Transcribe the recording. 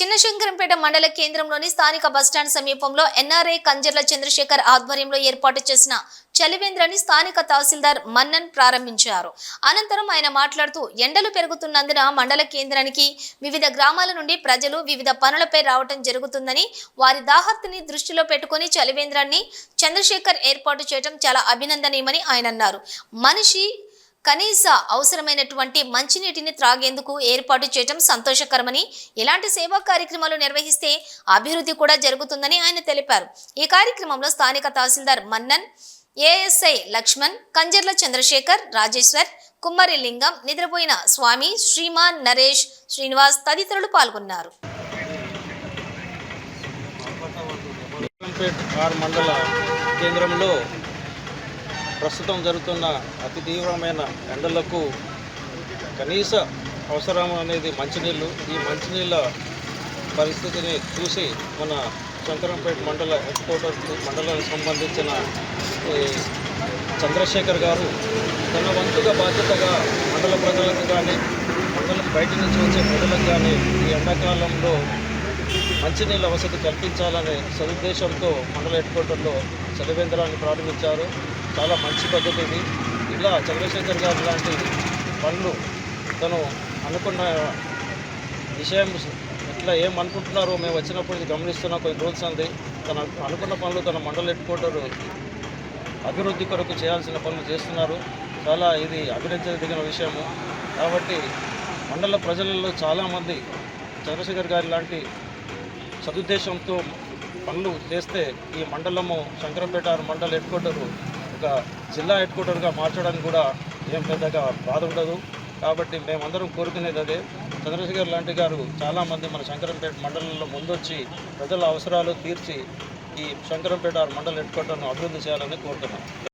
చిన్నశంకరంపేట మండల కేంద్రంలోని స్థానిక బస్టాండ్ సమీపంలో ఎన్ఆర్ఐ కంజర్ల చంద్రశేఖర్ ఆధ్వర్యంలో ఏర్పాటు చేసిన చలివేంద్రని స్థానిక తహసీల్దార్ మన్నన్ ప్రారంభించారు. అనంతరం ఆయన మాట్లాడుతూ ఎండలు పెరుగుతున్నందున మండల కేంద్రానికి వివిధ గ్రామాల నుండి ప్రజలు వివిధ పనులపై రావటం జరుగుతుందని వారి దాహర్తిని దృష్టిలో పెట్టుకుని చలివేంద్రాన్ని చంద్రశేఖర్ ఏర్పాటు చేయడం చాలా అభినందనీయమని ఆయన అన్నారు. మనిషి కనీస అవసరమైనటువంటి మంచినీటిని త్రాగేందుకు ఏర్పాటు చేయడం సంతోషకరమని ఇలాంటి సేవా కార్యక్రమాలు నిర్వహిస్తే అభివృద్ధి కూడా జరుగుతుందని ఆయన తెలిపారు. ఈ కార్యక్రమంలో స్థానిక తహసీల్దార్ మన్నన్ ఏఎస్ఐ లక్ష్మణ్ కంజర్ల చంద్రశేఖర్ రాజేశ్వర్ కుమ్మరి లింగం నిద్రపోయిన స్వామి శ్రీమాన్ నరేష్ శ్రీనివాస్ తదితరులు పాల్గొన్నారు. కేంద్రంలో ప్రస్తుతం జరుగుతున్న అతి తీవ్రమైన ఎండలకు కనీస అవసరం అనేది మంచినీళ్ళు. ఈ మంచినీళ్ళ పరిస్థితిని చూసి మన శంకరంపేట మండల హెడ్ క్వార్టర్ మండలానికి సంబంధించిన ఈ చంద్రశేఖర్ గారు తన వంతుగా బాధ్యతగా మండల ప్రజలకు కానీ మండలం బయట నుంచి వచ్చే ప్రజలకు కానీ ఈ ఎండాకాలంలో మంచినీళ్ళ వసతి కల్పించాలనే సదుద్దేశంతో మండల హెడ్ క్వార్టర్లో చదివేంద్రాన్ని ప్రారంభించారు. చాలా మంచి పద్ధతి ఇది. ఇలా చంద్రశేఖర్ గారు లాంటి పనులు తను అనుకున్న విషయం ఇట్లా ఏం అనుకుంటున్నారో మేము వచ్చినప్పుడు ఇది గమనిస్తున్న కొన్ని రోజులు అంది. తన అనుకున్న పనులు తన మండల హెడ్ క్వార్టర్ అభివృద్ధి కొరకు చేయాల్సిన పనులు చేస్తున్నారు. చాలా ఇది అభినందించదగిన విషయము. కాబట్టి మండల ప్రజలలో చాలామంది చంద్రశేఖర్ గారి లాంటి సదుద్దేశంతో పనులు చేస్తే ఈ మండలము శంకరంపేట మండల హెడ్ క్వార్టరు ఒక జిల్లా హెడ్ క్వార్టర్గా మార్చడానికి కూడా ఏం పెద్దగా బాధ ఉండదు. కాబట్టి మేమందరం కోరుకునేది అదే. చంద్రశేఖర్ లాంటి గారు చాలామంది మన శంకరంపేట మండలంలో ముందొచ్చి ప్రజల అవసరాలు తీర్చి ఈ శంకరంపేట మండల హెడ్ క్వార్టర్ను అభివృద్ధి చేయాలని కోరుతున్నాం.